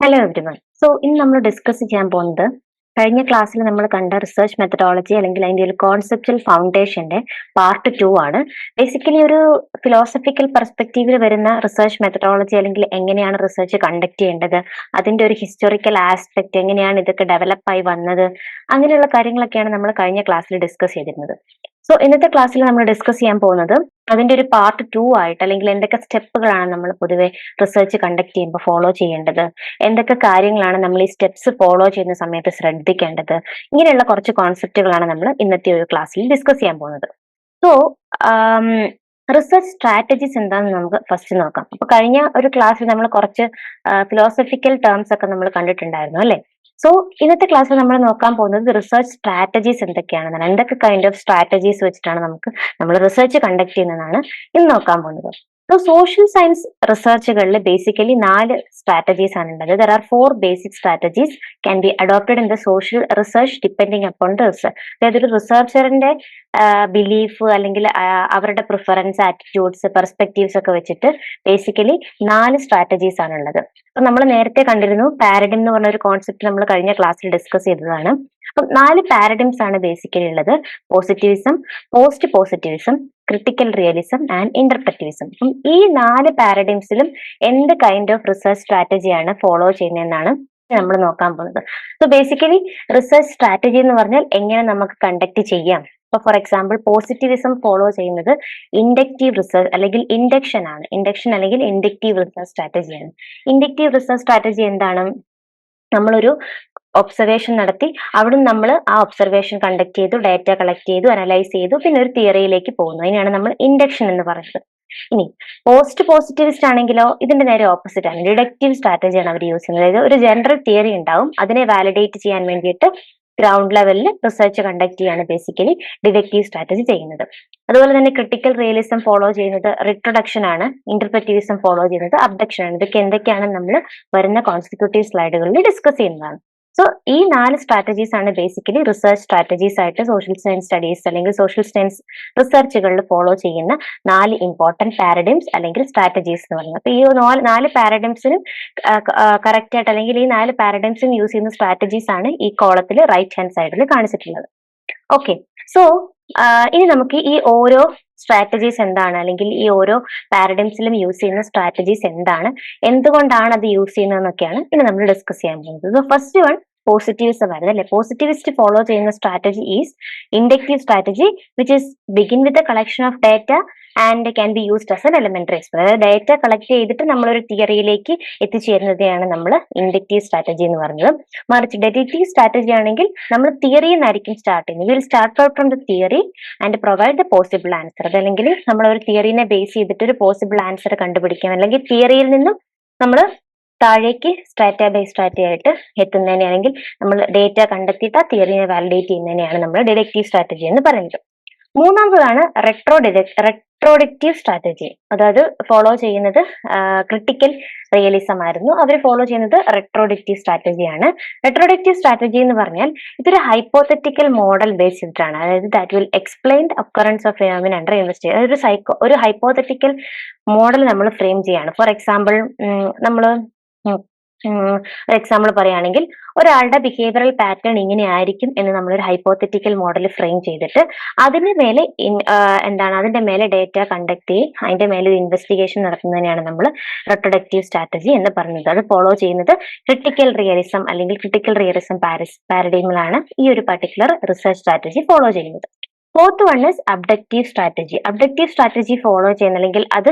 Hello everyone so ഇന്ന് നമ്മൾ discuss ചെയ്യാൻ പോകുന്നത് കഴിഞ്ഞ ക്ലാസ്സിൽ നമ്മൾ കണ്ട റിസർച്ച് മെത്തഡോളജി അല്ലെങ്കിൽ അതിന്റെ ഒരു കോൺസെപ്റ്റൽ ഫൗണ്ടേഷന്റെ പാർട്ട് ടു ആണ്. ബേസിക്കലി ഒരു ഫിലോസഫിക്കൽ പെർസ്പെക്റ്റീവിൽ വരുന്ന റിസർച്ച് മെത്തഡോളജി അല്ലെങ്കിൽ എങ്ങനെയാണ് റിസർച്ച് കണ്ടക്ട് ചെയ്യേണ്ടത് അതിന്റെ ഒരു ഹിസ്റ്റോറിക്കൽ ആസ്പെക്ട് എങ്ങനെയാണ് ഇതൊക്കെ ഡെവലപ്പായി വന്നത് അങ്ങനെയുള്ള കാര്യങ്ങളൊക്കെയാണ് നമ്മൾ കഴിഞ്ഞ ക്ലാസ്സിൽ ഡിസ്കസ് ചെയ്തിരുന്നത്. സോ ഇന്നത്തെ ക്ലാസ്സിൽ നമ്മൾ ഡിസ്കസ് ചെയ്യാൻ പോകുന്നത് അതിന്റെ ഒരു പാർട്ട് ടു ആയിട്ട് അല്ലെങ്കിൽ എന്തൊക്കെ സ്റ്റെപ്പുകളാണ് നമ്മൾ പൊതുവെ റിസർച്ച് കണ്ടക്ട് ചെയ്യുമ്പോൾ ഫോളോ ചെയ്യേണ്ടത്? എന്തൊക്കെ കാര്യങ്ങളാണ് നമ്മൾ ഈ സ്റ്റെപ്സ് ഫോളോ ചെയ്യുന്ന സമയത്ത് ശ്രദ്ധിക്കേണ്ടത്? ഇങ്ങനെയുള്ള കുറച്ച് കോൺസെപ്റ്റുകളാണ് നമ്മൾ ഇന്നത്തെ ഒരു ക്ലാസ്സിൽ ഡിസ്കസ് ചെയ്യാൻ പോകുന്നത്. സോ റിസർച്ച് സ്ട്രാറ്റജീസ് എന്താണെന്ന് നമുക്ക് ഫസ്റ്റ് നോക്കാം. അപ്പൊ കഴിഞ്ഞ ഒരു ക്ലാസ്സിൽ നമ്മൾ കുറച്ച് ഫിലോസഫിക്കൽ ടേംസ് ഒക്കെ നമ്മൾ കണ്ടിട്ടുണ്ടായിരുന്നു അല്ലെ? സോ ഇന്നത്തെ ക്ലാസ്സിൽ നമ്മൾ നോക്കാൻ പോകുന്നത് റിസർച്ച് സ്ട്രാറ്റജീസ് എന്തൊക്കെയാണെന്നാണ് എന്തൊക്കെ കൈൻഡ് ഓഫ് സ്ട്രാറ്റജീസ് വെച്ചിട്ടാണ് നമുക്ക് നമ്മൾ റിസർച്ച് കണ്ടക്ട് ചെയ്യുന്നതാണ് ഇന്ന് നോക്കാൻ പോകുന്നത്. സോഷ്യൽ സയൻസ് റിസർച്ചുകളിൽ ബേസിക്കലി നാല് സ്ട്രാറ്റജീസ് ആണ് ഉള്ളത്. There are four basic strategies can be adopted in the social research depending upon the research അതായത് ഒരു റിസർച്ചറിന്റെ ബിലീഫ് അല്ലെങ്കിൽ അവരുടെ പ്രിഫറൻസ് ആറ്റിറ്റ്യൂഡ്സ് പെർസ്പെക്റ്റീവ്സ് ഒക്കെ വെച്ചിട്ട് ബേസിക്കലി നാല് സ്ട്രാറ്റജീസ് ആണ് ഉള്ളത്. അപ്പൊ നമ്മൾ നേരത്തെ കണ്ടിരുന്നു പാരഡിം എന്ന് പറഞ്ഞ ഒരു കോൺസെപ്റ്റ് നമ്മൾ കഴിഞ്ഞ ക്ലാസ്സിൽ ഡിസ്കസ് ചെയ്തതാണ്. അപ്പം നാല് പാരഡിംസ് ആണ് ബേസിക്കലി ഉള്ളത്. Positivism post positivism critical realism and interpretivism അപ്പം ഈ നാല് പാരഡിംസിലും എന്ത് കൈൻഡ് ഓഫ് റിസർച്ച് സ്ട്രാറ്റജിയാണ് ഫോളോ ചെയ്യുന്നതെന്നാണ് നമ്മൾ നോക്കാൻ പോകുന്നത്. സോ ബേസിക്കലി റിസർച്ച് സ്ട്രാറ്റജി എന്ന് പറഞ്ഞാൽ എങ്ങനെ നമുക്ക് കണ്ടക്ട് ചെയ്യാം. ഇപ്പൊ ഫോർ എക്സാമ്പിൾ പോസിറ്റിവിസം ഫോളോ ചെയ്യുന്നത് ഇൻഡക്റ്റീവ് റിസർച്ച് അല്ലെങ്കിൽ ഇൻഡക്ഷൻ ആണ്. ഇൻഡക്ഷൻ അല്ലെങ്കിൽ ഇൻഡക്റ്റീവ് റിസർച്ച് സ്ട്രാറ്റജിയാണ് ഇൻഡക്റ്റീവ് റിസർച്ച് സ്ട്രാറ്റജി എന്താണ്? നമ്മളൊരു ഒബ്സർവേഷൻ നടത്തി അവിടുന്ന് നമ്മൾ ആ ഒബ്സർവേഷൻ കണ്ടക്ട് ചെയ്തു ഡാറ്റ കളക്ട് ചെയ്തു അനലൈസ് ചെയ്തു പിന്നെ ഒരു തിയറിയിലേക്ക് പോകുന്നു. അതിനാണ് നമ്മൾ ഇൻഡക്ഷൻ എന്ന് പറയുന്നത്. ഇനി പോസ്റ്റ് പോസിറ്റിവിസ്റ്റ് ആണെങ്കിലോ ഇതിന്റെ നേരെ ഓപ്പോസിറ്റ് ആണ്. ഡിഡക്റ്റീവ് സ്ട്രാറ്റജിയാണ് അവർ യൂസ് ചെയ്യുന്നത്. അതായത് ഒരു ജനറൽ തിയറി ഉണ്ടാവും അതിനെ വാലിഡേറ്റ് ചെയ്യാൻ വേണ്ടിയിട്ട് ഗ്രൗണ്ട് ലെവലിൽ റിസർച്ച് കണ്ടക്ട് ചെയ്യാണ് ബേസിക്കലി ഡിഡക്റ്റീവ് സ്ട്രാറ്റജി ചെയ്യുന്നത്. അതുപോലെ തന്നെ ക്രിട്ടിക്കൽ റിയലിസം ഫോളോ ചെയ്യുന്നത് റിട്രൊഡക്ഷൻ ആണ് ഇന്റർപ്രറ്റീവിസം ഫോളോ ചെയ്യുന്നത് അബ്ഡക്ഷൻ ആണ്. ഇതൊക്കെ എന്തൊക്കെയാണ് നമ്മൾ വരുന്ന കോൺസിക്യൂട്ടീവ് സ്ലൈഡുകളിൽ ഡിസ്കസ് ചെയ്യുന്നതാണ്. സോ ഈ നാല് സ്ട്രാറ്റജീസ് ആണ് ബേസിക്കലി റിസർച്ച് സ്ട്രാറ്റജീസ് ആയിട്ട് സോഷ്യൽ സയൻസ് സ്റ്റഡീസ് അല്ലെങ്കിൽ സോഷ്യൽ സയൻസ് റിസർച്ചുകളിൽ ഫോളോ ചെയ്യുന്ന നാല് ഇമ്പോർട്ടന്റ് പാരഡിംസ് അല്ലെങ്കിൽ സ്ട്രാറ്റജീസ് എന്ന് പറയുന്നത്. അപ്പൊ ഈ നാല് നാല് പാരഡിംസിനും കറക്റ്റ് ആയിട്ട് അല്ലെങ്കിൽ ഈ നാല് പാരഡിംസിനും യൂസ് ചെയ്യുന്ന സ്ട്രാറ്റജീസ് ആണ് ഈ കോളത്തിൽ റൈറ്റ് ഹാൻഡ് സൈഡിൽ കാണിച്ചിട്ടുള്ളത്. ഓക്കെ സോ ഇനി നമുക്ക് ഈ ഓരോ സ്ട്രാറ്റജീസ് എന്താണ് അല്ലെങ്കിൽ ഈ ഓരോ പാരഡിംസിലും യൂസ് ചെയ്യുന്ന സ്ട്രാറ്റജീസ് എന്താണ്? എന്തുകൊണ്ടാണ് അത് യൂസ് ചെയ്യുന്നതെന്നൊക്കെയാണ് ഇനി നമ്മൾ ഡിസ്കസ് ചെയ്യാൻ പോകുന്നത്. സോ ഫസ്റ്റ് വൺ പോസിറ്റിവിസം വരുന്നത് അല്ലെ? പോസിറ്റിവിസ്റ്റ് ഫോളോ ചെയ്യുന്ന strategy is inductive strategy which is begin with collection of data and can be used as an elementary express അതായത് ഡേറ്റ കളക്ട് ചെയ്തിട്ട് നമ്മളൊരു തിയറിയിലേക്ക് എത്തിച്ചേരുന്നതാണ് നമ്മൾ ഇൻഡക്റ്റീവ് സ്ട്രാറ്റജി എന്ന് പറഞ്ഞത്. മറിച്ച് ഡെഡിറ്റീവ് സ്ട്രാറ്റജി ആണെങ്കിൽ നമ്മൾ തിയറിയിൽ നിന്നായിരിക്കും സ്റ്റാർട്ട് ചെയ്യുന്നത്. Will start out from the theory and provide the possible answer അതല്ലെങ്കിൽ നമ്മൾ ഒരു തിയറിനെ ബേസ് ചെയ്തിട്ട് ഒരു പോസിബിൾ ആൻസർ കണ്ടുപിടിക്കാം. അല്ലെങ്കിൽ തിയറിയിൽ നിന്നും നമ്മൾ താഴേക്ക് സ്ട്രാറ്റ ബൈ സ്ട്രാറ്റ ആയിട്ട് എത്തുന്നതിനാണെങ്കിൽ നമ്മൾ ഡേറ്റ കണ്ടെത്തിയിട്ട് ആ തിയറിനെ വാലിഡേറ്റ് ചെയ്യുന്നതിനെയാണ് നമ്മൾ ഡിഡക്റ്റീവ് സ്ട്രാറ്റജി എന്ന് പറയുന്നത്. മൂന്നാമതാണ് റെട്രോ റെട്രോഡിക്റ്റീവ് സ്ട്രാറ്റജി അതായത് ഫോളോ ചെയ്യുന്നത് ക്രിട്ടിക്കൽ റിയലിസം ആയിരുന്നു. അവർ ഫോളോ ചെയ്യുന്നത് റെട്രോഡിക്റ്റീവ് സ്ട്രാറ്റജിയാണ് റെട്രോഡിക്റ്റീവ് സ്ട്രാറ്റജി എന്ന് പറഞ്ഞാൽ ഇതൊരു ഹൈപ്പോത്തറ്റിക്കൽ മോഡൽ ബേസ് ചെയ്തിട്ടാണ് അതായത് that will explain occurrence of phenomena under investigation ഒരു സൈക്കോ ഒരു ഹൈപ്പോത്തറ്റിക്കൽ മോഡൽ നമ്മൾ ഫ്രെയിം ചെയ്യാണ്. ഫോർ എക്സാമ്പിൾ നമ്മൾ ഒരു എക്സാമ്പിൾ പറയുകയാണെങ്കിൽ ഒരാളുടെ ബിഹേവിയറൽ പാറ്റേൺ ഇങ്ങനെ ആയിരിക്കും എന്ന് നമ്മൾ ഒരു ഹൈപ്പോത്തറ്റിക്കൽ മോഡൽ ഫ്രെയിം ചെയ്തിട്ട് അതിന് മേലെ എന്താണ് അതിന്റെ മേലെ ഡേറ്റ കണ്ടക്ട് ചെയ്യും. അതിന്റെ മേലെ ഒരു ഇൻവെസ്റ്റിഗേഷൻ നടത്തുന്നതിനാണ് നമ്മൾ റെട്രഡക്റ്റീവ് സ്ട്രാറ്റജി എന്ന് പറയുന്നത് അത് ഫോളോ ചെയ്യുന്നത് ക്രിട്ടിക്കൽ റിയലിസം അല്ലെങ്കിൽ ക്രിട്ടിക്കൽ റിയലിസം പാരഡൈമിലാണ് ഈ ഒരു പർട്ടിക്കുലർ റിസർച്ച് സ്ട്രാറ്റജി ഫോളോ ചെയ്യുന്നത്. Fourth one is abductive strategy abductive strategy follow ചെയ്യുന്ന അല്ലെങ്കിൽ അത്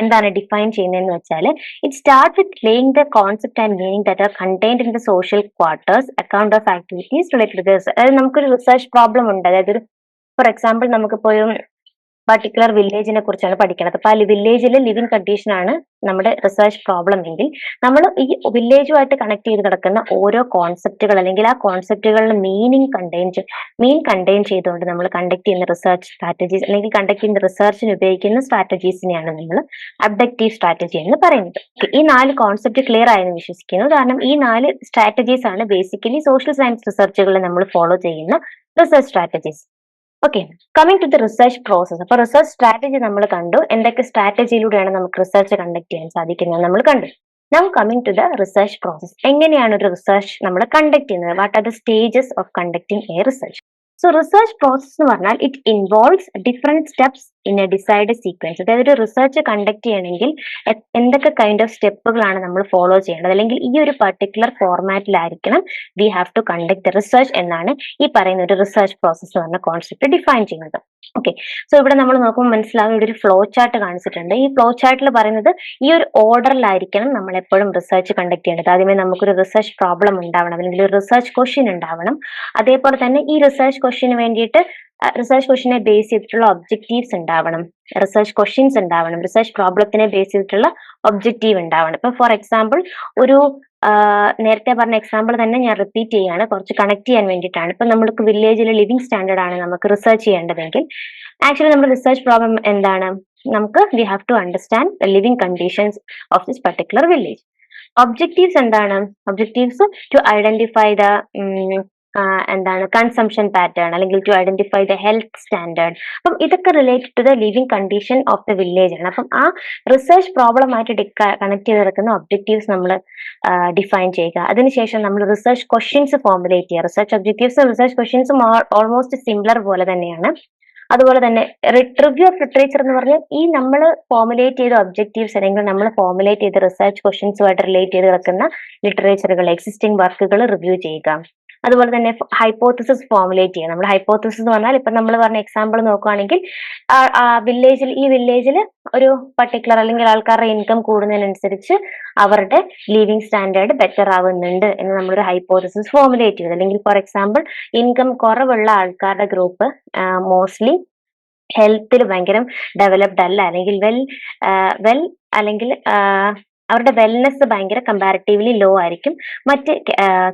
എന്താണ് ഡിഫൈൻ ചെയ്യുന്നതെന്ന് വെച്ചാൽ it start with laying the concept and meaning that are contained in the social quarters account of activities related അതായത് നമുക്കൊരു research problem ഉണ്ട്. അതായത് ഒരു ഫോർ എക്സാമ്പിൾ നമുക്കിപ്പോൾ ഒരു പർട്ടിക്കുലർ വില്ലേജിനെ കുറിച്ചാണ് പഠിക്കുന്നത് അപ്പൊ ആ വില്ലേജിലെ ലിവിങ് കണ്ടീഷൻ ആണ് നമ്മുടെ റിസർച്ച് പ്രോബ്ലം എങ്കിൽ നമ്മൾ ഈ വില്ലേജുമായിട്ട് കണക്ട് ചെയ്ത് കിടക്കുന്ന ഓരോ കോൺസെപ്റ്റുകൾ അല്ലെങ്കിൽ ആ കോൺസെപ്റ്റുകളുടെ മീനിങ് കണ്ടെയ്ൻ മീൻ കണ്ടെയ്ൻ ചെയ്തുകൊണ്ട് നമ്മൾ കണ്ടക്ട് ചെയ്യുന്ന റിസർച്ച് സ്ട്രാറ്റജീസ് അല്ലെങ്കിൽ കണ്ടക്ട് ചെയ്യുന്ന റിസർച്ചിന് ഉപയോഗിക്കുന്ന സ്ട്രാറ്റജീസിനെയാണ് നമ്മൾ അബ്ഡക്റ്റീവ് സ്ട്രാറ്റജി എന്ന് പറയുന്നത്. ഈ നാല് കോൺസെപ്റ്റ് ക്ലിയർ ആയെന്ന് വിശ്വസിക്കുന്നു. കാരണം ഈ നാല് സ്ട്രാറ്റജീസ് ആണ് ബേസിക്കലി സോഷ്യൽ സയൻസ് റിസർച്ചുകളിൽ നമ്മൾ ഫോളോ ചെയ്യുന്ന research strategies okay coming to the research process അപ്പൊ റിസർച്ച് സ്ട്രാറ്റജി നമ്മൾ കണ്ടു. എന്തൊക്കെ സ്ട്രാറ്റജിയിലൂടെയാണ് നമുക്ക് റിസർച്ച് കണ്ടക്ട് ചെയ്യാൻ സാധിക്കുന്നത് നമ്മൾ കണ്ടു. Now coming to the research process എങ്ങനെയാണ് ഒരു റിസർച്ച് നമ്മൾ കണ്ടക്ട് ചെയ്യുന്നത്? What are the stages of conducting a research so research process എന്ന് പറഞ്ഞാൽ it involves different steps in a decide sequence അതായത് ഒരു റിസർച്ച് കണ്ടക്ട് ചെയ്യണമെങ്കിൽ എന്തൊക്കെ കൈൻഡ് ഓഫ് സ്റ്റെപ്പുകളാണ് നമ്മൾ ഫോളോ ചെയ്യേണ്ടത്? അല്ലെങ്കിൽ ഈ ഒരു particular ഫോർമാറ്റിലായിരിക്കണം we have to conduct research എന്നാണ് ഈ പറയുന്ന ഒരു റിസർച്ച് പ്രോസസ് എന്ന് പറഞ്ഞ കോൺസെപ്റ്റ് ഡിഫൈൻ ചെയ്യുന്നത്. ഓക്കെ സോ ഇവിടെ നമ്മൾ നോക്കുമ്പോൾ മനസ്സിലാവും ഇവിടെ ഒരു ഫ്ലോ ചാർട്ട് കാണിച്ചിട്ടുണ്ട്. ഈ ഫ്ലോ ചാർട്ടിൽ പറയുന്നത് ഈ ഒരു ഓർഡറിലായിരിക്കണം നമ്മൾ എപ്പോഴും റിസർച്ച് കണ്ടക്ട് ചെയ്യേണ്ടത്. ആദ്യമേ നമുക്കൊരു റിസർച്ച് പ്രോബ്ലം ഉണ്ടാവണം. അല്ലെങ്കിൽ ഒരു റിസർച്ച് ക്വസ്റ്റ്യൻ ഉണ്ടാവണം. അതേപോലെ തന്നെ ഈ റിസർച്ച് ക്വസ്റ്റ്യന് വേണ്ടിയിട്ട് റിസർച്ച് ക്വസ്റ്റിനെ ബേസ് ചെയ്തിട്ടുള്ള ഒബ്ജക്റ്റീവ്സ് ഉണ്ടാവണം. റിസർച്ച് ക്വസ്റ്റ്യൻസ് ഉണ്ടാവണം. റിസർച്ച് പ്രോബ്ലത്തിനെ ബേസ് ചെയ്തിട്ടുള്ള ഒബ്ജക്റ്റീവ് ഉണ്ടാവണം. ഇപ്പൊ ഫോർ എക്സാമ്പിൾ ഒരു നേരത്തെ പറഞ്ഞ എക്സാമ്പിൾ തന്നെ ഞാൻ റിപ്പീറ്റ് ചെയ്യാണ്. കുറച്ച് കണക്ട് ചെയ്യാൻ വേണ്ടിയിട്ടാണ്. ഇപ്പൊ നമ്മൾക്ക് വില്ലേജിലെ ലിവിങ് സ്റ്റാൻഡേർഡ് ആണ് നമുക്ക് റിസർച്ച് ചെയ്യേണ്ടതെങ്കിൽ. ആക്ച്വലി നമ്മുടെ റിസർച്ച് പ്രോബ്ലം എന്താണ്? നമുക്ക് we have to understand the living conditions of this particular village objectives എന്താണ്? ഒബ്ജക്റ്റീവ്സ് ടു ഐഡന്റിഫൈ ദ എന്താണ് കൺസംഷൻ പാറ്റേൺ അല്ലെങ്കിൽ to identify the health standard അപ്പം ഇതൊക്കെ related to the living condition of the village ആണ്. അപ്പം ആ research problem ആയിട്ട് connect ചെയ്ത് കിടക്കുന്ന ഒബ്ജക്റ്റീവ്സ് നമ്മൾ ഡിഫൈൻ ചെയ്യുക. അതിനുശേഷം നമ്മൾ റിസർച്ച് ക്വസ്റ്റ്യൻസ് ഫോർമുലേറ്റ് ചെയ്യുക. റിസർച്ച് ഒബ്ജക്റ്റീവ്സും റിസർച്ച് ക്വസ്റ്റ്യൻസും ഓൾമോസ്റ്റ് സിമിലർ പോലെ തന്നെയാണ്. അതുപോലെ തന്നെ റിട്രിവ്യൂ ഓഫ് ലിറ്ററേച്ചർ എന്ന് പറഞ്ഞാൽ ഈ നമ്മൾ ഫോർമുലേറ്റ് ചെയ്ത ഒബ്ജക്റ്റീവ്സ് അല്ലെങ്കിൽ നമ്മൾ ഫോർമുലേറ്റ് ചെയ്ത റിസർച്ച് ക്വസ്റ്റ്യൻസുമായിട്ട് റിലേറ്റ് ചെയ്ത് കിടക്കുന്ന ലിറ്ററേച്ചറുകൾ എക്സിസ്റ്റിംഗ് വർക്കുകൾ റിവ്യൂ ചെയ്യുക. അതുപോലെ തന്നെ ഹൈപ്പോത്തസിസ് ഫോമുലേറ്റ് ചെയ്യുക നമ്മൾ ഹൈപ്പോത്തസിസ് എന്ന് പറഞ്ഞാൽ ഇപ്പൊ നമ്മൾ പറഞ്ഞ എക്സാമ്പിൾ നോക്കുകയാണെങ്കിൽ വില്ലേജിൽ ഈ വില്ലേജിൽ ഒരു പർട്ടിക്കുലർ അല്ലെങ്കിൽ ആൾക്കാരുടെ ഇൻകം കൂടുന്നതിനനുസരിച്ച് അവരുടെ ലിവിങ് സ്റ്റാൻഡേർഡ് ബെറ്റർ ആവുന്നുണ്ട് എന്ന് നമ്മളൊരു ഹൈപ്പോത്തസിസ് ഫോമുലേറ്റ് ചെയ്തു. അല്ലെങ്കിൽ ഫോർ എക്സാമ്പിൾ ഇൻകം കുറവുള്ള ആൾക്കാരുടെ ഗ്രൂപ്പ് മോസ്റ്റ്ലി ഹെൽത്തിൽ ഭയങ്കര ഡെവലപ്ഡ് അല്ല. അല്ലെങ്കിൽ വെൽ വെൽ അല്ലെങ്കിൽ അവരുടെ വെൽനെസ് ഭയങ്കര കമ്പാരിറ്റീവ്ലി ലോ ആയിരിക്കും. മറ്റ്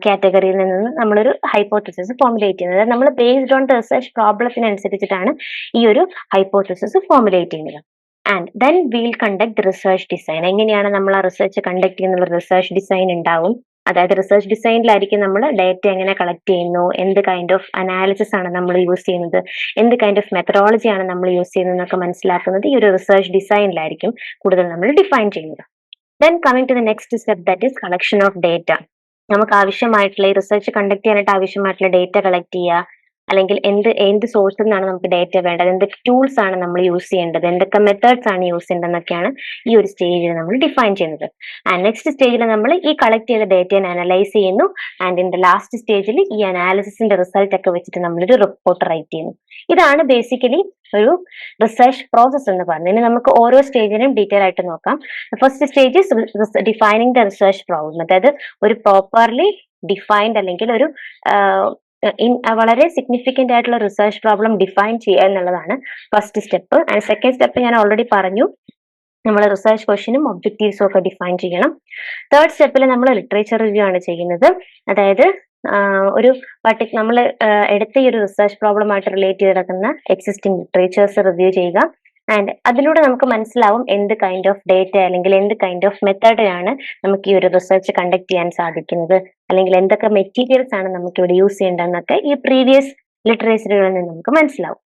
കാറ്റഗറിയിൽ നിന്ന് നമ്മളൊരു ഹൈപ്പോത്തസിസ് ഫോമുലേറ്റ് ചെയ്യുന്നത്. നമ്മൾ ബേസ്ഡ് ഓൺ റിസർച്ച് പ്രോബ്ലത്തിനനുസരിച്ചിട്ടാണ് ഈ ഒരു ഹൈപ്പോത്തസിസ് ഫോമുലേറ്റ് ചെയ്യുന്നത്. And then we'll conduct research design എങ്ങനെയാണ് നമ്മൾ ആ റിസർച്ച് കണ്ടക്ട് ചെയ്യുന്ന റിസർച്ച് ഡിസൈൻ ഉണ്ടാവും? അതായത് റിസർച്ച് ഡിസൈനിലായിരിക്കും നമ്മൾ ഡേറ്റ എങ്ങനെ കളക്ട് ചെയ്യുന്നു? എന്ത് കൈൻഡ് ഓഫ് അനാലിസിസ് ആണ് നമ്മൾ യൂസ് ചെയ്യുന്നത്? എന്ത് കൈൻഡ് ഓഫ് മെത്തഡോളജി ആണ് നമ്മൾ യൂസ് ചെയ്യുന്നത് എന്നൊക്കെ മനസ്സിലാക്കുന്നത് ഈ ഒരു റിസർച്ച് ഡിസൈനിലായിരിക്കും കൂടുതൽ നമ്മൾ ഡിഫൈൻ ചെയ്യുന്നത്. Then coming to the next step that is collection of data നമുക്ക് ആവശ്യമായിട്ടുള്ള ഈ റിസർച്ച് കണ്ടക്ട് ചെയ്യാനായിട്ട് ആവശ്യമായിട്ടുള്ള ഡേറ്റ കളക്ട് ചെയ്യുക. അല്ലെങ്കിൽ എന്ത് എന്ത് സോഴ്സിൽ നിന്നാണ് നമുക്ക് ഡേറ്റ വേണ്ടത്? എന്തൊക്കെ ടൂൾസ് ആണ് നമ്മൾ യൂസ് ചെയ്യേണ്ടത്? എന്തൊക്കെ മെത്തേഡ്സ് ആണ് യൂസ് ചെയ്യേണ്ടതെന്നൊക്കെയാണ് ഈ ഒരു സ്റ്റേജിൽ നമ്മൾ ഡിഫൈൻ ചെയ്യുന്നത്. ആൻഡ് നെക്സ്റ്റ് സ്റ്റേജിൽ നമ്മൾ ഈ കളക്ട് ചെയ്ത ഡേറ്റയെ അനലൈസ് ചെയ്യുന്നു. ആൻഡ് ഇൻ ദ ലാസ്റ്റ് സ്റ്റേജിൽ ഈ അനാലിസിസിന്റെ റിസൾട്ട് ഒക്കെ വെച്ചിട്ട് നമ്മളൊരു റിപ്പോർട്ട് റൈറ്റ് ചെയ്യുന്നു. ഇതാണ് ബേസിക്കലി ഒരു റിസർച്ച് പ്രോസസ് എന്ന് പറയുന്നത്. ഇനി നമുക്ക് ഓരോ സ്റ്റേജിനും ഡീറ്റെയിൽ ആയിട്ട് നോക്കാം. First stage defining the research problem അതായത് ഒരു പ്രോപ്പർലി ഡിഫൈൻഡ് അല്ലെങ്കിൽ ഒരു വളരെ സിഗ്നിഫിക്കന്റ് ആയിട്ടുള്ള റിസർച്ച് പ്രോബ്ലം ഡിഫൈൻ ചെയ്യുക എന്നുള്ളതാണ് first step and second step ഞാൻ ഓൾറെഡി പറഞ്ഞു. നമ്മൾ റിസർച്ച് ക്വസ്റ്റ്യനും ഒബ്ജക്റ്റീവ്സും ഒക്കെ ഡിഫൈൻ ചെയ്യണം. തേർഡ് സ്റ്റെപ്പിൽ നമ്മൾ ലിറ്ററേച്ചർ റിവ്യൂ ആണ് ചെയ്യുന്നത്. അതായത് ഒരു പർട്ടി നമ്മൾ എടുത്ത ഈ ഒരു റിസർച്ച് പ്രോബ്ലമായിട്ട് റിലേറ്റ് ചെയ്ത് കിടക്കുന്ന എക്സിസ്റ്റിംഗ് ലിറ്ററേച്ചേഴ്സ് റിവ്യൂ ചെയ്യുക. ആൻഡ് അതിലൂടെ നമുക്ക് മനസ്സിലാവും എന്ത് കൈൻഡ് ഓഫ് ഡേറ്റ അല്ലെങ്കിൽ എന്ത് കൈൻഡ് ഓഫ് മെത്തേഡിലാണ് നമുക്ക് ഈ ഒരു റിസർച്ച് കണ്ടക്ട് ചെയ്യാൻ സാധിക്കുന്നത്. അല്ലെങ്കിൽ എന്തൊക്കെ മെറ്റീരിയൽസ് ആണ് നമുക്ക് ഇവിടെ യൂസ് ചെയ്യേണ്ടതെന്നൊക്കെ ഈ പ്രീവിയസ് ലിറ്ററേച്ചറുകളിൽ നിന്ന് നമുക്ക് മനസ്സിലാവും.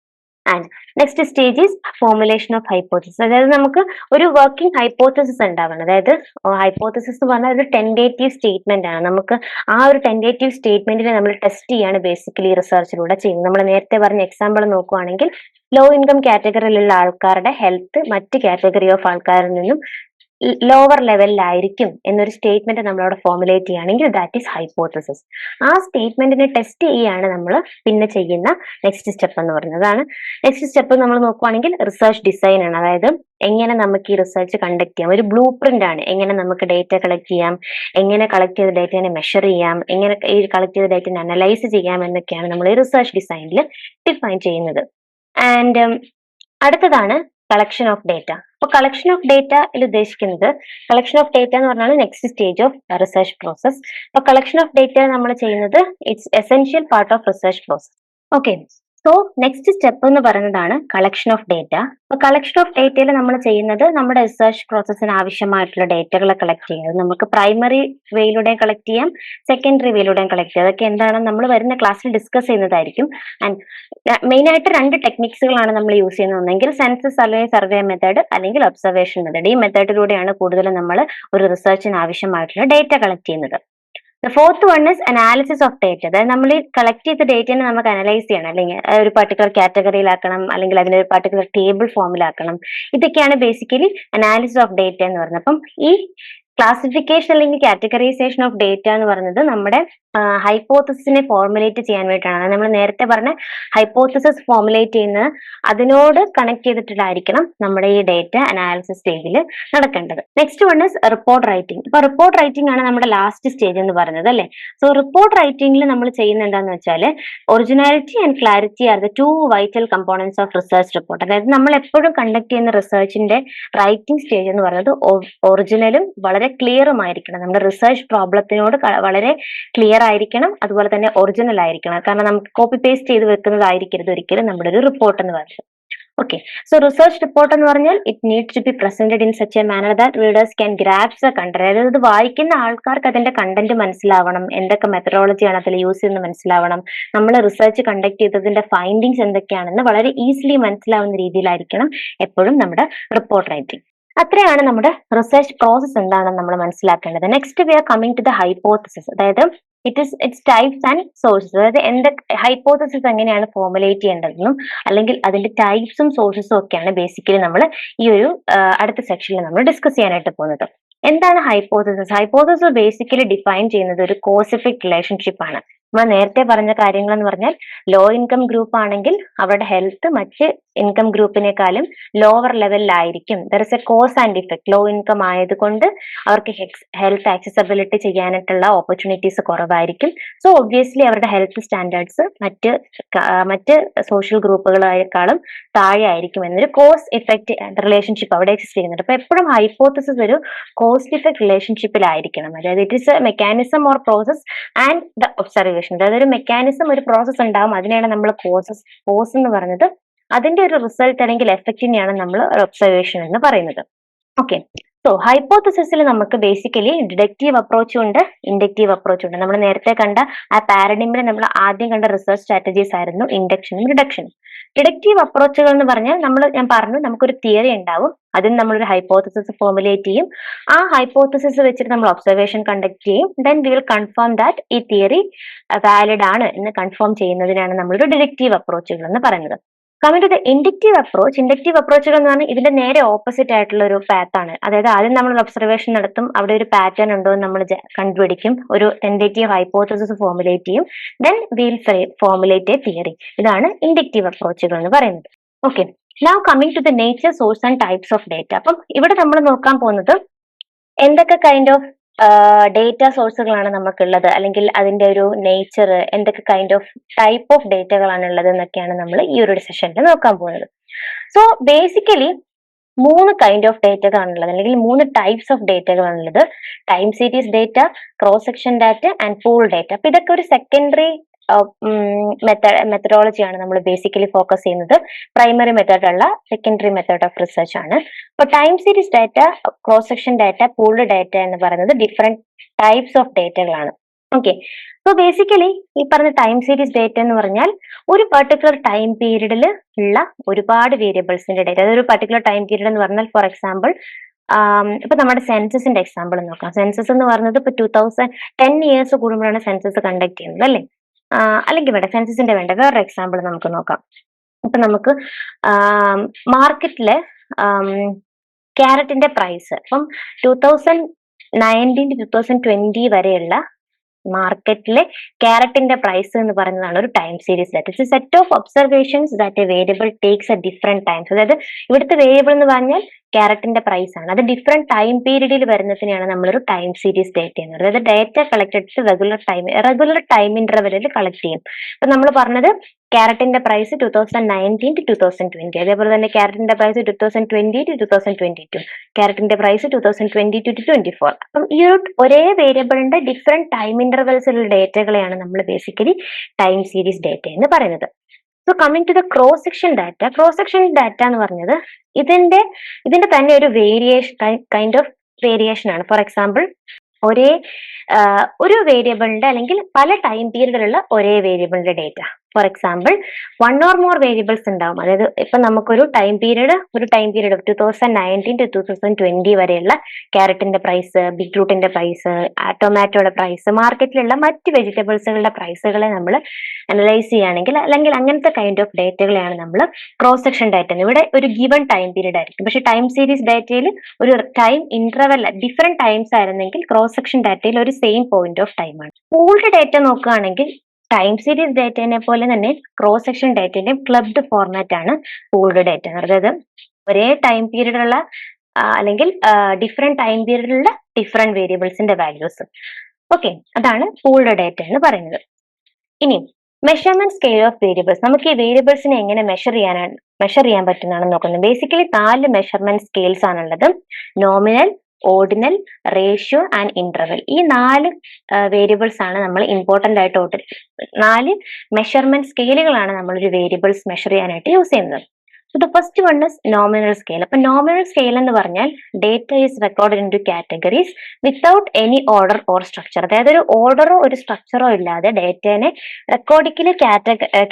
And next stage is formulation of hypothesis അതായത് നമുക്ക് ഒരു വർക്കിംഗ് ഹൈപ്പോത്തസിസ് ഉണ്ടാവണം. അതായത് ഹൈപ്പോത്തസിസ് എന്ന് പറഞ്ഞാൽ ഒരു ടെൻഡേറ്റീവ് സ്റ്റേറ്റ്മെന്റ് ആണ്. നമുക്ക് ആ ഒരു ടെൻഡേറ്റീവ് സ്റ്റേറ്റ്മെന്റിനെ നമ്മൾ ടെസ്റ്റ് ചെയ്യാണ് ബേസിക്കലി റിസർച്ചിലൂടെ ചെയ്യുന്നത്. നമ്മൾ നേരത്തെ പറഞ്ഞ എക്സാമ്പിൾ നോക്കുവാണെങ്കിൽ ലോ ഇൻകം കാറ്റഗറിയിലുള്ള ആൾക്കാരുടെ ഹെൽത്ത് മറ്റ് കാറ്റഗറി ഓഫ് ആൾക്കാരിൽ നിന്നും ലോവർ ലെവലിലായിരിക്കും എന്നൊരു സ്റ്റേറ്റ്മെന്റ് നമ്മളവിടെ ഫോർമുലേറ്റ് ചെയ്യുകയാണെങ്കിൽ ദാറ്റ് ഈസ് ഹൈപ്പോത്തസിസ് ആ സ്റ്റേറ്റ്മെന്റിനെ ടെസ്റ്റ് ചെയ്യാണ് നമ്മൾ പിന്നെ ചെയ്യുന്ന നെക്സ്റ്റ് സ്റ്റെപ്പ് എന്ന് അതാണ് നെക്സ്റ്റ് സ്റ്റെപ്പ് നമ്മൾ നോക്കുവാണെങ്കിൽ റിസർച്ച് ഡിസൈൻ ആണ്. അതായത് എങ്ങനെ നമുക്ക് ഈ റിസർച്ച് കണ്ടക്ട് ചെയ്യാം. ഒരു ബ്ലൂ പ്രിന്റ് ആണ്. എങ്ങനെ നമുക്ക് ഡേറ്റ കളക്ട് ചെയ്യാം. എങ്ങനെ കളക്ട് ചെയ്ത ഡേറ്റനെ മെഷർ ചെയ്യാം. എങ്ങനെ ഈ കളക്ട് ചെയ്ത ഡേറ്റനെ അനലൈസ് ചെയ്യാം എന്നൊക്കെയാണ് നമ്മൾ ഈ റിസർച്ച് ഡിസൈനിൽ ഡിഫൈൻ ചെയ്യുന്നത്. ആൻഡ് അടുത്തതാണ് കളക്ഷൻ ഓഫ് ഡേറ്റ അപ്പൊ കളക്ഷൻ ഓഫ് ഡേറ്റയിൽ ഉദ്ദേശിക്കുന്നത് കളക്ഷൻ ഓഫ് ഡേറ്റ എന്ന് പറഞ്ഞാൽ next stage of research process അപ്പൊ കളക്ഷൻ ഓഫ് ഡേറ്റ നമ്മൾ ചെയ്യുന്നത് it's essential part of research process okay so next step എന്ന് പറയുന്നതാണ് കളക്ഷൻ ഓഫ് ഡേറ്റ അപ്പൊ കളക്ഷൻ ഓഫ് ഡേറ്റയിൽ നമ്മൾ ചെയ്യുന്നത് നമ്മുടെ റിസർച്ച് പ്രോസസ്സിന് ആവശ്യമായിട്ടുള്ള ഡേറ്റകളെ കളക്ട് ചെയ്യുന്നത്. നമുക്ക് പ്രൈമറി വേയിലൂടെയും കളക്ട് ചെയ്യാം സെക്കൻഡറി വേയിലൂടെയും കളക്ട് ചെയ്യാം. അതൊക്കെ എന്താണെന്ന് നമ്മൾ വരുന്ന ക്ലാസ്സിൽ ഡിസ്കസ് ചെയ്യുന്നതായിരിക്കും. ആൻഡ് മെയിൻ ആയിട്ട് രണ്ട് ടെക്നിക്സുകളാണ് നമ്മൾ യൂസ് ചെയ്യുന്നത്. ഒന്നെങ്കിൽ സെൻസസ് അല്ലെങ്കിൽ സർവേ മെത്തേഡ് അല്ലെങ്കിൽ ഒബ്സർവേഷൻ മെത്തേഡ് ഈ മെത്തേഡിലൂടെയാണ് കൂടുതലും നമ്മൾ ഒരു റിസർച്ചിന് ആവശ്യമായിട്ടുള്ള ഡേറ്റ കളക്ട് ചെയ്യുന്നത്. Fourth one is analysis of data അതായത് നമ്മൾ ഈ കളക്ട് ചെയ്ത ഡേറ്റനെ നമുക്ക് അനലൈസ് ചെയ്യണം. അല്ലെങ്കിൽ ഒരു പർട്ടിക്കുലർ കാറ്റഗറിയിലാക്കണം അല്ലെങ്കിൽ അതിന് ഒരു പർട്ടിക്കുലർ ടേബിൾ ഫോമിലാക്കണം ഇതൊക്കെയാണ് ബേസിക്കലി അനാലിസിസ് ഓഫ് ഡേറ്റ എന്ന് പറയുന്നത്. അപ്പം ഈ ക്ലാസിഫിക്കേഷൻ അല്ലെങ്കിൽ കാറ്റഗറൈസേഷൻ ഓഫ് ഡേറ്റ എന്ന് പറയുന്നത് നമ്മുടെ ഹൈപ്പോത്തസിനെ ഫോർമുലേറ്റ് ചെയ്യാൻ വേണ്ടിയിട്ടാണ്. അതായത് നമ്മൾ നേരത്തെ പറഞ്ഞ ഹൈപ്പോത്തസിസ് ഫോർമുലേറ്റ് ചെയ്യുന്നത് അതിനോട് കണക്ട് ചെയ്തിട്ടായിരിക്കണം നമ്മുടെ ഈ ഡേറ്റ അനാലിസിസ് സ്റ്റേജിൽ നടക്കേണ്ടത്. Next one is report writing ഇപ്പൊ റിപ്പോർട്ട് റൈറ്റിംഗ് ആണ് നമ്മുടെ ലാസ്റ്റ് സ്റ്റേജ് എന്ന് പറഞ്ഞത് അല്ലേ? സോ റിപ്പോർട്ട് റൈറ്റിംഗിൽ നമ്മൾ ചെയ്യുന്ന എന്താന്ന് വെച്ചാൽ originality and clarity are the two vital components of research report അതായത് നമ്മൾ എപ്പോഴും കണ്ടക്ട് ചെയ്യുന്ന റിസർച്ചിന്റെ റൈറ്റിംഗ് സ്റ്റേജ് എന്ന് പറയുന്നത് ഒറിജിനലും വളരെ ക്ലിയറുമായിരിക്കണം നമ്മുടെ റിസർച്ച് പ്രോബ്ലത്തിനോട് വളരെ ക്ലിയർ ആയിരിക്കണം അതുപോലെ തന്നെ ഒറിജിനൽ ആയിരിക്കണം. കാരണം നമുക്ക് കോപ്പി പേസ്റ്റ് ചെയ്ത് വെക്കുന്നതായിരിക്കരുത് ഒരിക്കലും നമ്മുടെ ഒരു റിപ്പോർട്ട് എന്ന് പറയുന്നത് ഓക്കെ സോ റിസർച്ച് റിപ്പോർട്ട് എന്ന് പറഞ്ഞാൽ it need to be presented in such a manner that readers can grasp the content അതായത് ഇത് വായിക്കുന്ന ആൾക്കാർക്ക് അതിന്റെ കണ്ടന്റ് മനസ്സിലാവണം. എന്തൊക്കെ മെത്തഡോളജിയാണ് അതിൽ യൂസ് ചെയ്യുന്നത് മനസ്സിലാവണം. നമ്മൾ റിസർച്ച് കണ്ടക്ട് ചെയ്തതിന്റെ ഫൈൻഡിങ്സ് എന്തൊക്കെയാണെന്ന് വളരെ ഈസിലി മനസ്സിലാവുന്ന രീതിയിലായിരിക്കണം എപ്പോഴും നമ്മുടെ റിപ്പോർട്ട് റൈറ്റിംഗ് അത്രയാണ് നമ്മുടെ റിസർച്ച് പ്രോസസ് എന്താണെന്ന് നമ്മൾ മനസ്സിലാക്കേണ്ടത്. Next we are coming to the hypothesis അതായത് it is its types and sources അതായത് എന്ത് ഹൈപ്പോത്തസിസ് എങ്ങനെയാണ് ഫോർമുലേറ്റ് ചെയ്യേണ്ടതെന്നും അല്ലെങ്കിൽ അതിന്റെ ടൈപ്സും സോഴ്സസും ഒക്കെയാണ് ബേസിക്കലി നമ്മൾ ഈ ഒരു അടുത്ത സെക്ഷനിൽ നമ്മൾ ഡിസ്കസ് ചെയ്യാനായിട്ട് പോകുന്നത്. എന്താണ് ഹൈപ്പോത്തസിസ് ഹൈപ്പോത്തസിസ് ബേസിക്കലി ഡിഫൈൻ ചെയ്യുന്നത് ഒരു കോസിഫിക് റിലേഷൻഷിപ്പ് ആണ്. നമ്മൾ നേരത്തെ പറഞ്ഞ കാര്യങ്ങൾ എന്ന് പറഞ്ഞാൽ ലോ ഇൻകം ഗ്രൂപ്പ് ആണെങ്കിൽ അവരുടെ ഹെൽത്ത് മറ്റ് ഇൻകം ഗ്രൂപ്പിനേക്കാളും lower ലെവലിലായിരിക്കും there is a cause and effect low income ആയതുകൊണ്ട് അവർക്ക് ഹെൽത്ത് ആക്സസബിലിറ്റി ചെയ്യാനായിട്ടുള്ള ഓപ്പർച്യൂണിറ്റീസ് കുറവായിരിക്കും. സോ ഒബ്വിയസ്ലി അവരുടെ ഹെൽത്ത് സ്റ്റാൻഡേർഡ്സ് മറ്റ് മറ്റ് സോഷ്യൽ ഗ്രൂപ്പുകളെക്കാളും താഴെ ആയിരിക്കും എന്നൊരു കോസ് ഇഫക്റ്റ് റിലേഷൻഷിപ്പ് അവിടെ എക്സിസ്റ്റ് ചെയ്യുന്നുണ്ട്. അപ്പൊ എപ്പോഴും ഹൈപ്പോത്തസിസ് ഒരു കോസ്റ്റ് ഇഫക്റ്റ് റിലേഷൻഷിപ്പിലായിരിക്കണം അതായത് it is a mechanism or process and the observation അതായത് ഒരു മെക്കാനിസം ഒരു പ്രോസസ്സ് ഉണ്ടാവും. അതിനെയാണ് നമ്മൾ കോസസ് കോസ് എന്ന് പറഞ്ഞത് അതിന്റെ ഒരു റിസൾട്ട് അല്ലെങ്കിൽ എഫക്റ്റിനെയാണ് നമ്മൾ ഒബ്സർവേഷൻ എന്ന് പറയുന്നത്. ഓക്കെ സോ ഹൈപ്പോത്തസിൽ നമുക്ക് ബേസിക്കലി ഡിഡക്റ്റീവ് അപ്രോച്ചും ഉണ്ട് ഇൻഡക്റ്റീവ് അപ്രോച്ചും ഉണ്ട്. നമ്മൾ നേരത്തെ കണ്ട ആ പാരഡിമിൽ നമ്മൾ ആദ്യം കണ്ട റിസർച്ച് സ്ട്രാറ്റജീസ് ആയിരുന്നു ഇൻഡക്ഷനും റിഡക്ഷനും ഡിഡക്റ്റീവ് അപ്രോച്ചുകൾ എന്ന് പറഞ്ഞാൽ നമ്മൾ ഞാൻ പറഞ്ഞു നമുക്കൊരു തിയറി ഉണ്ടാവും. അതിന് നമ്മളൊരു ഹൈപ്പോത്തസിസ് ഫോർമുലേറ്റ് ചെയ്യും. ആ ഹൈപ്പോത്തസിസ് വെച്ചിട്ട് നമ്മൾ ഒബ്സർവേഷൻ കണ്ടക്ട് ചെയ്യും. Then we will confirm that ഈ തിയറി വാലിഡ് ആണ് എന്ന് കൺഫേം ചെയ്യുന്നതിനാണ് നമ്മളൊരു ഡിഡക്റ്റീവ് അപ്രോച്ചുകൾ എന്ന് പറയുന്നത്. Coming to the inductive approach inductive അപ്രോച്ചുകൾ എന്ന് പറഞ്ഞാൽ ഇതിന്റെ നേരെ ഓപ്പോസിറ്റ് ആയിട്ടുള്ള ഒരു പാത്ത് ആണ്. അതായത് ആദ്യം നമ്മൾ ഒബ്സർവേഷൻ നടത്തും അവിടെ ഒരു പാറ്റേൺ ഉണ്ടോ എന്ന് നമ്മൾ കണ്ടുപിടിക്കും ഒരു ടെൻഡേറ്റീവ് ഹൈപ്പോത്തസിസ് ഫോർമുലേറ്റ് ചെയ്യും then we'll formulate a theory ഇതാണ് ഇൻഡക്റ്റീവ് അപ്രോച്ചുകൾ എന്ന് പറയുന്നത്. Okay now coming to the nature source and types of data അപ്പം ഇവിടെ നമ്മൾ നോക്കാൻ പോകുന്നത് എന്തൊക്കെ കൈൻഡ് ഓഫ് ഡേറ്റ സോഴ്സുകളാണ് നമുക്കുള്ളത്. അല്ലെങ്കിൽ അതിന്റെ ഒരു നേച്ചർ എന്തൊക്കെ കൈൻഡ് ഓഫ് ടൈപ്പ് ഓഫ് ഡേറ്റകളാണ് ഉള്ളത് എന്നൊക്കെയാണ് നമ്മൾ ഈ ഒരു സെഷനിൽ നോക്കാൻ പോകുന്നത്. സോ ബേസിക്കലി മൂന്ന് കൈൻഡ് ഓഫ് ഡേറ്റകളാണുള്ളത് അല്ലെങ്കിൽ മൂന്ന് types of ഡേറ്റകളാണുള്ളത് time series data cross section data and pool data അപ്പൊ ഇതൊക്കെ ഒരു സെക്കൻഡറി മെത്തഡോളജിയാണ് നമ്മൾ ബേസിക്കലി ഫോക്കസ് ചെയ്യുന്നത്. പ്രൈമറി മെത്തേഡ് ഉള്ള സെക്കൻഡറി മെത്തേഡ് ഓഫ് റിസർച്ച് ആണ്. അപ്പോൾ time series data cross section data pooled data എന്ന് പറയുന്നത് ഡിഫറെന്റ് ടൈപ്സ് ഓഫ് ഡേറ്റകളാണ് ഓക്കെ സോ ബേസിക്കലി ഈ പറഞ്ഞ ടൈം സീരീസ് ഡേറ്റ എന്ന് പറഞ്ഞാൽ ഒരു പെർട്ടിക്കുലർ ടൈം പീരീഡിൽ ഉള്ള ഒരുപാട് വേരിയബിൾസിന്റെ ഡേറ്റ ഒരു പെർട്ടിക്കുലർ ടൈം പീരീഡ് എന്ന് പറഞ്ഞാൽ ഫോർ എക്സാമ്പിൾ ഇപ്പൊ നമ്മുടെ സെൻസസിന്റെ എക്സാമ്പിൾ നോക്കാം. സെൻസസ് എന്ന് പറയുന്നത് ഇപ്പൊ ടൂ തൗസൻഡ് ടെൻ ഇയേഴ്സ് കൂടുമ്പോഴാണ് സെൻസസ് കണ്ടക്ട് ചെയ്യുന്നത് അല്ലേ? അല്ലെങ്കിൽ വേണ്ട സെൻസസിന്റെ വേണ്ട. വേറൊരു എക്സാമ്പിൾ നമുക്ക് നോക്കാം. ഇപ്പൊ നമുക്ക് മാർക്കറ്റിലെ ക്യാരറ്റിന്റെ പ്രൈസ് അപ്പം two thousand nineteen two thousand twenty വരെയുള്ള മാർക്കറ്റിലെ ക്യാരറ്റിന്റെ പ്രൈസ് എന്ന് പറയുന്നതാണ് ഒരു time series that it's set of observations that a variable takes a different times അതായത് ഇവിടുത്തെ വേരിയബിൾ എന്ന് പറഞ്ഞാൽ ക്യാരറ്റിന്റെ പ്രൈസ് ആണ്. അത് ഡിഫറെന്റ് ടൈം പീരീഡിൽ വരുന്നതിനെയാണ് നമ്മളൊരു ടൈം സീരീസ് ഡേറ്റ് ചെയ്യുന്നത് അതായത് ഡേറ്റ കളക്ട് ചെയ്തിട്ട് റെഗുലർ ടൈം റെഗുലർ ടൈം ഇന്റർവെലിൽ കളക്ട് ചെയ്യും. ഇപ്പൊ നമ്മൾ പറഞ്ഞത് ക്യാരറ്റിന്റെ price two thousand nineteen to two thousand twenty അതേപോലെ തന്നെ ക്യാരറ്റിന്റെ price two thousand twenty to two thousand twenty two ക്യാരറ്റിന്റെ price two thousand twenty two to twenty four അപ്പം ഈ ഒരു ഒരേ വേരിയബിളിന്റെ ഡിഫറെന്റ് ടൈം ഇന്റർവെൽസിലുള്ള ഡേറ്റകളെയാണ് നമ്മൾ ബേസിക്കലി ടൈം സീരീസ് ഡേറ്റ എന്ന് പറയുന്നത്. So coming to the cross section data cross section data എന്ന് പറഞ്ഞത് ഇതിന്റെ ഇതിന്റെ തന്നെ ഒരു വേരിയേഷൻ കൈൻഡ് ഓഫ് വേരിയേഷൻ ആണ്. ഫോർ എക്സാമ്പിൾ ഒരേ ഒരു വേരിയബിളിന്റെ അല്ലെങ്കിൽ പല ടൈം പീരീഡിലുള്ള ഒരേ വേരിയബിളിന്റെ data for example one or more variables ഉണ്ടാവും. അതായത് ഇപ്പൊ നമുക്കൊരു ടൈം പീരീഡ് ഒരു time period two thousand nineteen to two thousand twenty വരെയുള്ള ക്യാരറ്റിന്റെ പ്രൈസ് ബീറ്റ്റൂട്ടിന്റെ പ്രൈസ് ടൊമാറ്റോയുടെ പ്രൈസ് മാർക്കറ്റിലുള്ള മറ്റ് വെജിറ്റബിൾസുകളുടെ പ്രൈസുകളെ നമ്മൾ അനലൈസ് ചെയ്യുകയാണെങ്കിൽ അല്ലെങ്കിൽ അങ്ങനത്തെ കൈൻഡ് ഓഫ് ഡേറ്റകളെയാണ് നമ്മൾ ക്രോസ് സെക്ഷൻ ഡേറ്റ ഇവിടെ ഒരു ഗിവൺ ടൈം പീരീഡ് ആയിരിക്കും. പക്ഷെ ടൈം സീരീസ് ഡേറ്റയിൽ ഒരു ടൈം ഇന്റർവൽ ഡിഫറെന്റ് ടൈംസ് ആയിരുന്നെങ്കിൽ ക്രോസ് സെക്ഷൻ ഡേറ്റയിൽ ഒരു സെയിം പോയിന്റ് ഓഫ് ടൈം ആണ്. പൂൾഡ് ഡാറ്റ നോക്കുകയാണെങ്കിൽ ടൈം സീരീസ് ഡാറ്റേനെ പോലെ തന്നെ ക്രോസ് സെക്ഷൻ ഡേറ്റേന്റെ ക്ലബ്ഡ് ഫോർമാറ്റ് ആണ് പൂൾഡ് ഡാറ്റ അതായത് ഒരേ ടൈം പീരീഡിലുള്ള അല്ലെങ്കിൽ ഡിഫറെന്റ് ടൈം പീരീഡിലുള്ള ഡിഫറെന്റ് വേരിയബിൾസിന്റെ വാല്യൂസ് ഓക്കെ അതാണ് പൂൾഡ് ഡാറ്റ എന്ന് പറയുന്നത്. ഇനി മെഷർമെന്റ് സ്കെയിൽ ഓഫ് വേരിയബിൾസ് നമുക്ക് ഈ വേരിയബിൾസിനെ എങ്ങനെ മെഷർ ചെയ്യാനാണ് മെഷർ ചെയ്യാൻ പറ്റുന്നതാണ് നോക്കുന്നത് ബേസിക്കലി നാല് മെഷർമെന്റ് സ്കെയിൽസ് ആണുള്ളത്. Nominal ordinal ratio and interval ഈ നാല് വേരിയബിൾസ് ആണ് നമ്മൾ ഇമ്പോർട്ടന്റ് ആയിട്ട് നാല് മെഷർമെന്റ് സ്കെയിലുകളാണ് നമ്മൾ ഒരു വേരിയബിൾസ് മെഷർ ചെയ്യാനായിട്ട് യൂസ് ചെയ്യുന്നത്. So the first one is nominal scale അപ്പൊ നോമിനൽ സ്കെയിൽ എന്ന് പറഞ്ഞാൽ data is record into categories without any order or structure അതായത് ഒരു ഓർഡറോ ഒരു സ്ട്രക്ചറോ ഇല്ലാതെ ഡേറ്റനെ റെക്കോർഡിക്കലി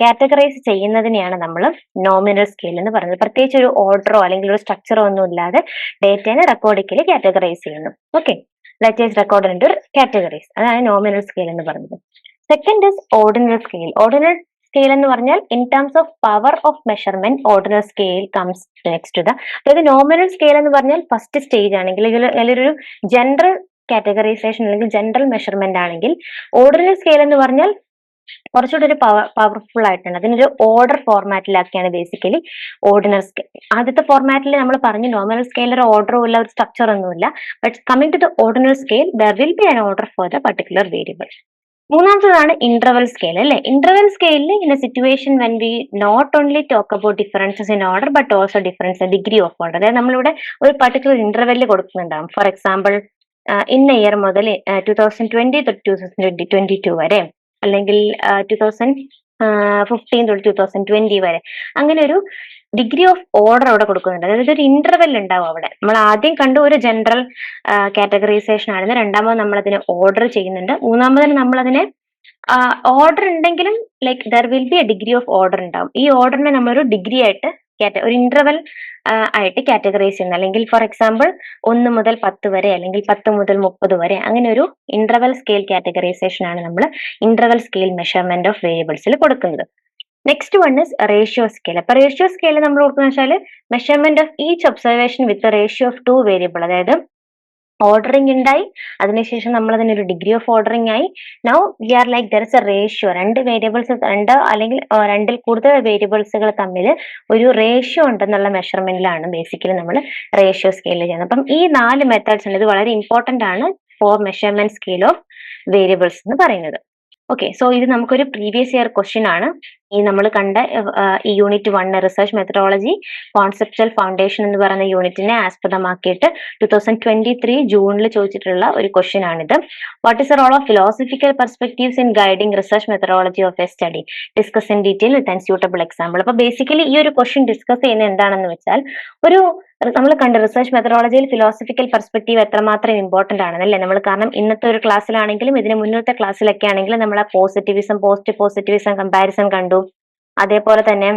കാറ്റഗറൈസ് ചെയ്യുന്നതിനെയാണ് നമ്മൾ നോമിനൽ സ്കെയിൽ എന്ന് പറയുന്നത്. പ്രത്യേകിച്ച് ഒരു ഓർഡറോ അല്ലെങ്കിൽ ഒരു സ്ട്രക്ചറോ ഒന്നും ഇല്ലാതെ ഡേറ്റനെ റെക്കോർഡിക്കലി കാറ്റഗറൈസ് ചെയ്യുന്നു. Okay that is record into categories അതാണ് നോമിനൽ സ്കെയിൽ എന്ന് പറയുന്നത് second is ordinal scale ordinal scale എന്ന് പറഞ്ഞാൽ in terms of power of measurement ordinal scale comes next to the അതായത് നോമിനൽ സ്കെയിൽ എന്ന് പറഞ്ഞാൽ ഫസ്റ്റ് സ്റ്റേജ് ആണെങ്കിൽ അല്ലൊരു ജനറൽ കാറ്റഗറൈസേഷൻ അല്ലെങ്കിൽ ജനറൽ മെഷർമെന്റ് ആണെങ്കിൽ ഓർഡിനൽ സ്കെയിൽ എന്ന് പറഞ്ഞാൽ കുറച്ചുകൂടി ഒരു പവർ പവർഫുൾ ആയിട്ടുണ്ട് അതിനൊരു ഓർഡർ ഫോർമാറ്റിലാക്കിയാണ് ബേസിക്കലി ഓർഡിനൽ സ്കെയിൽ ആദ്യത്തെ ഫോർമാറ്റിൽ നമ്മൾ പറഞ്ഞു നോർമൽ സ്കെയിൽ ഒരു ഓർഡറും ഇല്ല ഒരു സ്ട്രക്ചർ ഒന്നുമില്ല. But coming to the ordinal scale there will be an order for the particular variable മൂന്നാമത്തതാണ് interval scale അല്ലെ? ഇന്റർവൽ സ്കെയിലിൽ in a situation when we not only talk about differences in order but also difference degree of order അതായത് നമ്മളിവിടെ ഒരു particular ഇന്റർവെല്ലിൽ കൊടുക്കുന്നുണ്ടാവും. For example ഇന്ന year മുതൽ two thousand twenty തൊട്ട് ടു തൗസൻഡ് ട്വന്റി ടു വരെ അല്ലെങ്കിൽ ടു തൗസൻഡ് ഫിഫ്റ്റീൻ തൊട്ട് ടു തൗസൻഡ് ട്വന്റി വരെ. അങ്ങനെ ഒരു ഡിഗ്രി ഓഫ് ഓർഡർ അവിടെ കൊടുക്കുന്നുണ്ട്. അതായത് ഒരു ഇന്റർവെൽ ഉണ്ടാവും അവിടെ. നമ്മൾ ആദ്യം കണ്ട ഒരു ജനറൽ കാറ്റഗറൈസേഷൻ ആയിരുന്നു. രണ്ടാമത് നമ്മൾ അതിനെ ഓർഡർ ചെയ്യുന്നുണ്ട്. മൂന്നാമതിന് നമ്മൾ അതിനെ ഓർഡർ ഉണ്ടെങ്കിലും like there will be a degree of order ഉണ്ടാവും. ഈ ഓർഡറിനെ നമ്മളൊരു ഡിഗ്രി ആയിട്ട് ഒരു ഇന്റർവെൽ ആയിട്ട് കാറ്റഗറൈസ് ചെയ്യുന്നത് അല്ലെങ്കിൽ ഫോർ എക്സാമ്പിൾ ഒന്ന് മുതൽ പത്ത് വരെ അല്ലെങ്കിൽ പത്ത് മുതൽ മുപ്പത് വരെ അങ്ങനെ ഒരു ഇന്റർവെൽ സ്കെയിൽ കാറ്റഗറൈസേഷൻ ആണ് നമ്മൾ ഇന്റർവെൽ സ്കെയിൽ മെഷർമെന്റ് ഓഫ് വേരിയബിൾസിൽ കൊടുക്കുന്നത്. Next one is ratio scale അപ്പൊ റേഷ്യോ സ്കെയിൽ നമ്മൾ ഓർക്കുന്ന വെച്ചാൽ measurement of each observation with ratio of two variable അതായത് ഓർഡറിംഗ് ഉണ്ടായി അതിനുശേഷം നമ്മൾ അതിനൊരു ഡിഗ്രി ഓഫ് ഓർഡറിംഗ് ആയി. Now we are like there is a ratio രണ്ട് വേരിയബിൾസ് രണ്ട് അല്ലെങ്കിൽ രണ്ടിൽ കൂടുതൽ വേരിയബിൾസുകൾ തമ്മിൽ ഒരു റേഷ്യോ ഉണ്ടെന്നുള്ള മെഷർമെന്റിലാണ് ബേസിക്കലി നമ്മൾ റേഷ്യോ സ്കെയിൽ ചെയ്യുന്നത്. അപ്പം ഈ നാല് മെത്തേഡ്സ് ഉണ്ട് ഇത് വളരെ ഇമ്പോർട്ടന്റ് ആണ് for measurement scale of variables എന്ന് പറയുന്നത്. ഓക്കെ സോ ഇത് നമുക്കൊരു പ്രീവിയസ് ഇയർ ക്വസ്റ്റ്യൻ ആണ്. ഈ നമ്മൾ കണ്ട ഈ unit one research methodology conceptual foundation എന്ന് പറയുന്ന യൂണിറ്റിനെ ആസ്പദമാക്കിയിട്ട് ടു തൗസൻഡ് ട്വന്റി ത്രീ ജൂണിൽ ചോദിച്ചിട്ടുള്ള ഒരു ക്വസ്റ്റ്യൻ ആണിത്. What is role of philosophical perspectives in guiding research methodology of a study discuss in detail with and suitable example അപ്പൊ basically ഈ ഒരു ക്വസ്റ്റ്യൻ ഡിസ്കസ് ചെയ്യുന്നത് എന്താണെന്ന് വെച്ചാൽ ഒരു നമ്മൾ കണ്ട റിസർച്ച് മെത്തഡോളജിയിൽ ഫിലോസഫിക്കൽ പെർസ്പെക്റ്റീവ് എത്രമാത്രം ഇമ്പോർട്ടന്റ് ആണ് അല്ലേ നമ്മൾ കാരണം ഇന്നത്തെ ഒരു ക്ലാസ്സിലാണെങ്കിലും ഇതിന് മുന്നത്തെ ക്ലാസ്സിലൊക്കെ ആണെങ്കിലും നമ്മൾ ആ പോസിറ്റിവിസം പോസ്റ്റ് പോസിറ്റിവിസം കമ്പാരിസൺ കണ്ടു. അതേപോലെ തന്നെ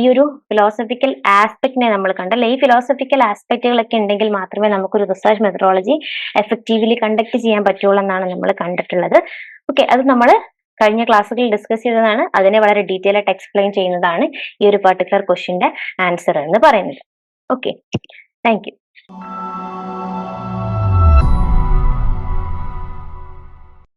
ഈ ഒരു ഫിലോസഫിക്കൽ ആസ്പെക്റ്റിനെ നമ്മൾ കണ്ടല്ലേ? ഈ ഫിലോസഫിക്കൽ ആസ്പെക്റ്റുകളൊക്കെ ഉണ്ടെങ്കിൽ മാത്രമേ നമുക്കൊരു റിസർച്ച് മെത്തഡോളജി എഫക്റ്റീവ്ലി കണ്ടക്ട് ചെയ്യാൻ പറ്റുള്ളൂ എന്നാണ് നമ്മൾ കണ്ടിട്ടുള്ളത്. ഓക്കെ അത് നമ്മൾ കഴിഞ്ഞ ക്ലാസ്സുകളിൽ ഡിസ്കസ് ചെയ്തതാണ്. അതിനെ വളരെ ഡീറ്റെയിൽ ആയിട്ട് എക്സ്പ്ലെയിൻ ചെയ്യുന്നതാണ് ഈ ഒരു പർട്ടിക്കുലർ ക്വസ്റ്റിന്റെ ആൻസർ എന്ന് പറയുന്നത്. Okay thank you